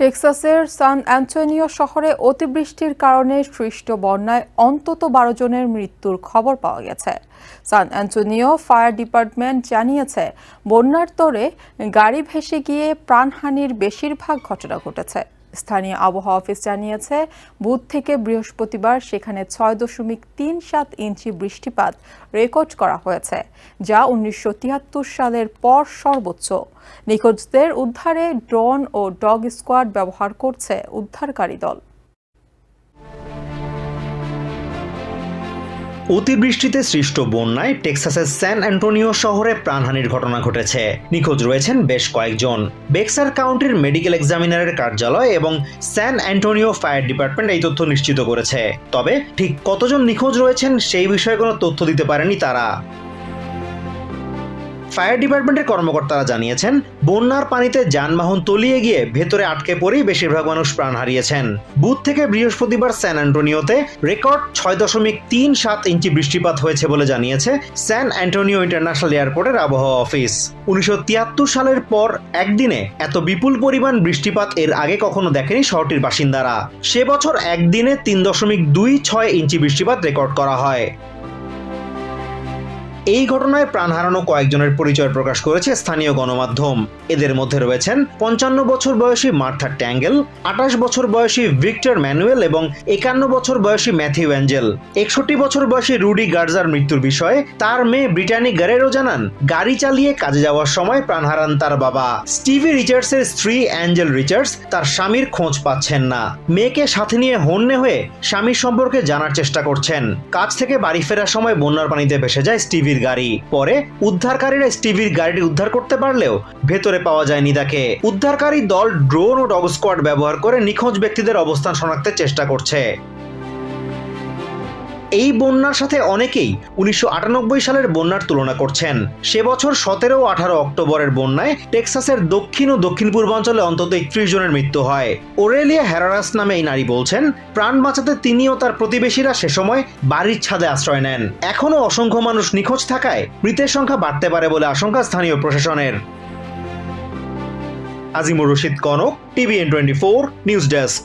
টেক্সাসের সান Antonio শহরে অতিবৃষ্টির কারণে সৃষ্ট বন্যায় অন্তত বারো জনের মৃত্যুর খবর পাওয়া গেছে। সান অ্যান্টোনিও ফায়ার ডিপার্টমেন্ট জানিয়েছে, বন্যার তরে গাড়ি ভেসে গিয়ে প্রাণহানির বেশিরভাগ ঘটনা ঘটেছে। স্থানীয় আবহাওয়া অফিস জানিয়েছে, বুধ থেকে বৃহস্পতিবার সেখানে ছয় দশমিক তিন সাত ইঞ্চি বৃষ্টিপাত রেকর্ড করা হয়েছে, যা উনিশশো তিয়াত্তর সালের পর সর্বোচ্চ। নিখোঁজদের উদ্ধারে ড্রোন ও ডগ স্কোয়াড ব্যবহার করছে উদ্ধারকারী দল। অতিবৃষ্টিতে সৃষ্ট বন্যায় টেক্সাসের স্যান অ্যান্টোনিও শহরে প্রাণহানির ঘটনা ঘটেছে। নিখোঁজ রয়েছেন বেশ কয়েকজন। বেক্সার কাউন্টির মেডিকেল এক্সামিনারের কার্যালয় এবং স্যান অ্যান্টোনিও ফায়ার ডিপার্টমেন্ট এই তথ্য নিশ্চিত করেছে। তবে ঠিক কতজন নিখোঁজ রয়েছেন সেই বিষয়ে কোনো তথ্য দিতে পারেনি তারা। ফায়ার ডিপার্টমেন্টের কর্মকর্তারা জানিয়েছেন, বন্যার পানিতে যানবাহন তলিয়ে গিয়ে ভেতরে আটকে পড়েই বেশিরভাগ মানুষ প্রাণ হারিয়েছেন। বুধ থেকে বৃহস্পতিবার স্যান অ্যান্টোনিওতে রেকর্ড ছয় দশমিক তিন সাত ইঞ্চি বৃষ্টিপাত হয়েছে বলে জানিয়েছে স্যান অ্যান্টোনিও ইন্টারন্যাশনাল এয়ারপোর্টের আবহাওয়া অফিস। উনিশশো তিয়াত্তর সালের পর একদিনে এত বিপুল পরিমাণ বৃষ্টিপাত এর আগে কখনো দেখেনি শহরটির বাসিন্দারা। সে বছর একদিনে তিন দশমিক দুই ছয় ইঞ্চি বৃষ্টিপাত রেকর্ড করা হয়। এই ঘটনায় প্রাণ হারানো কয়েকজনের পরিচয় প্রকাশ করেছে স্থানীয় গণমাধ্যম। এদের মধ্যে রয়েছেন পঞ্চান্ন বছর বয়সী মার্থা ট্যাঙ্গেল, আঠাশ বছর বয়সী ভিক্টর ম্যানুয়েল এবং একান্ন বছর বয়সী ম্যাথিউ অ্যাঞ্জেল। একষট্টি বছর বয়সী রুডি গার্জার মৃত্যুর বিষয়ে তার মেয়ে ব্রিটানি গারেরও জানান, গাড়ি চালিয়ে কাজে যাওয়ার সময় প্রাণ হারান তার বাবা। স্টিভি রিচার্ডসের স্ত্রী অ্যাঞ্জেল রিচার্ডস তার স্বামীর খোঁজ পাচ্ছেন না। মেয়েকে সাথে নিয়ে হন্যে হয়ে স্বামীর সম্পর্কে জানার চেষ্টা করছেন। কাজ থেকে বাড়ি ফেরার সময় বন্যার পানিতে ভেসে যায় স্টিভির গাড়ি। পরে উদ্ধারকারীরা স্টিভির গাড়িটি উদ্ধার করতে পারলেও ভেতরে পাওয়া যায়নি তাকে উদ্ধারকারী দল ড্রোন ও ডগ স্কোয়াড ব্যবহার করে নিখোঁজ ব্যক্তিদের অবস্থান শনাক্তের চেষ্টা করছে। এই বন্যার সাথে অনেকেই উনিশশো আটানব্বই সালের বন্যার তুলনা করছেন। সে বছর সতেরো আঠারো অক্টোবরের বন্যায় টেক্সাসের দক্ষিণ ও দক্ষিণ পূর্বাঞ্চলে অন্তত একত্রিশ জনের মৃত্যু হয়। ওরেলিয়া হ্যারারাস নামে এই নারী বলছেন, প্রাণ বাঁচাতে তিনি ও তার প্রতিবেশীরা সে সময় বাড়ির ছাদে আশ্রয় নেন। এখনও অসংখ্য মানুষ নিখোঁজ থাকায় মৃতের সংখ্যা বাড়তে পারে বলে আশঙ্কা স্থানীয় প্রশাসনের। Azimur Rashid Konok, TVN twenty four, news desk.